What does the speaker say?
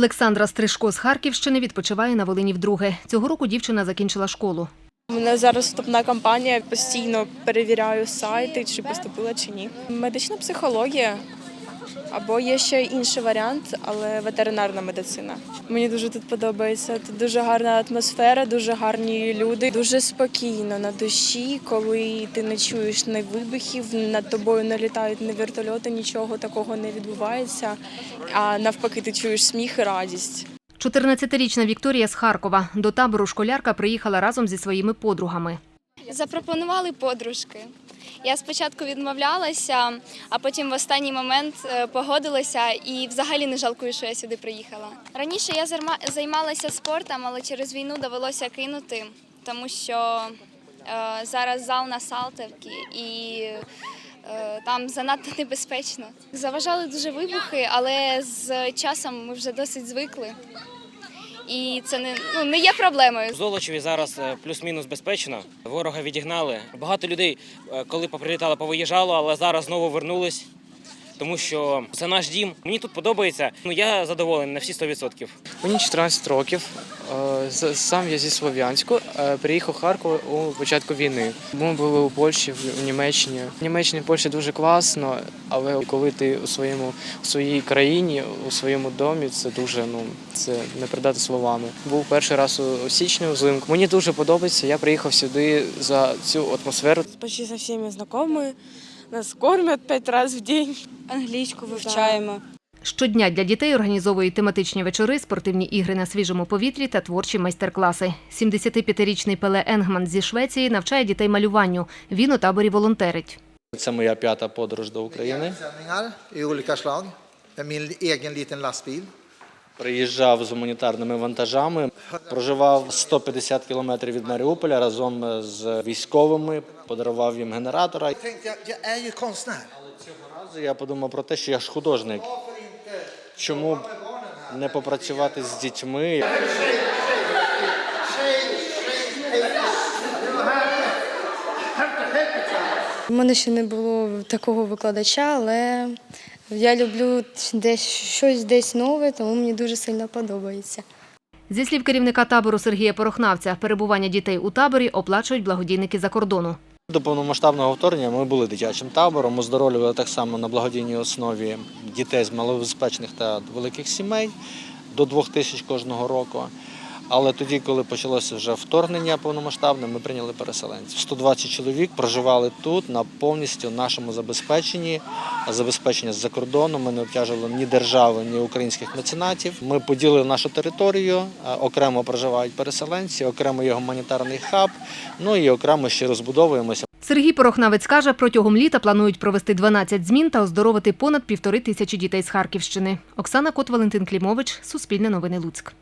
Олександра Стрижко з Харківщини відпочиває на Волині вдруге. Цього року дівчина закінчила школу. У мене зараз вступна кампанія. Постійно перевіряю сайти, чи поступила чи ні. Медична психологія. Або є ще інший варіант, але ветеринарна медицина. Мені дуже тут подобається. Тут дуже гарна атмосфера, дуже гарні люди, дуже спокійно на душі, коли ти не чуєш ні вибухів, над тобою не літають ні вертольоти, нічого такого не відбувається. А навпаки, ти чуєш сміх і радість. 14-річна Вікторія з Харкова. До табору школярка приїхала разом зі своїми подругами. Запропонували подружки. Я спочатку відмовлялася, а потім в останній момент е, погодилася і взагалі не жалкую, що я сюди приїхала. Раніше я займалася спортом, але через війну довелося кинути, тому що е, зараз зал на Салтівці і е, там занадто небезпечно. Заважали дуже вибухи, але з часом ми вже досить звикли. І це не, ну, не є проблемою. В Золочеві зараз е, плюс-мінус безпечно. Ворога відігнали. Багато людей, е, коли поприлітало, повиїжджало, але зараз знову вернулись. Тому що це наш дім. Мені тут подобається. Ну я задоволений на всі 100%. Мені 14 років. Е, з- Сам я зі Слов'янську. Е, Приїхав в Харків у початку війни. Ми були у Польщі, в Німеччині. В Німеччині, в Польщі дуже класно, але коли ти у своєму у своїй країні, у своєму домі, це дуже ну це не передати словами. Був перший раз у, у січні взимку. Мені дуже подобається. Я приїхав сюди за цю атмосферу. Почти со всеми знайомі. Нас кормять п'ять разів в день. Англійську вивчаємо. Щодня для дітей організовують тематичні вечори, спортивні ігри на свіжому повітрі та творчі майстер-класи. 75-річний Пеле Енгман зі Швеції навчає дітей малюванню. Він у таборі волонтерить. Це моя п'ята подорож до України. Приїжджав з гуманітарними вантажами, проживав 150 кілометрів від Маріуполя разом з військовими, подарував їм генератора. Ju konstnär. Разу Я подумав про те, що я ж художник. Чому б не попрацювати з дітьми? У мене ще не було такого викладача, але я люблю десь щось десь нове, тому мені дуже сильно подобається. Зі слів керівника табору Сергія Порохнавця, перебування дітей у таборі оплачують благодійники за кордону. До повномасштабного вторгнення ми були дитячим табором, оздоровлювали так само на благодійній основі дітей з малозабезпечених та великих сімей до двох тисяч кожного року. Але тоді, коли почалося вже вторгнення повномасштабне, ми прийняли переселенців. 120 чоловік проживали тут на повністю нашому забезпеченні. Забезпечення з-за кордону. Ми не обтяжували ні держави, ні українських меценатів. Ми поділили нашу територію, окремо проживають переселенці, окремо є гуманітарний хаб, ну і окремо ще розбудовуємося. Сергій Порохнавець каже, протягом літа планують провести 12 змін та оздоровити понад півтори тисячі дітей з Харківщини. Оксана Кот, Валентин Клімович, Суспільне новини Луцьк.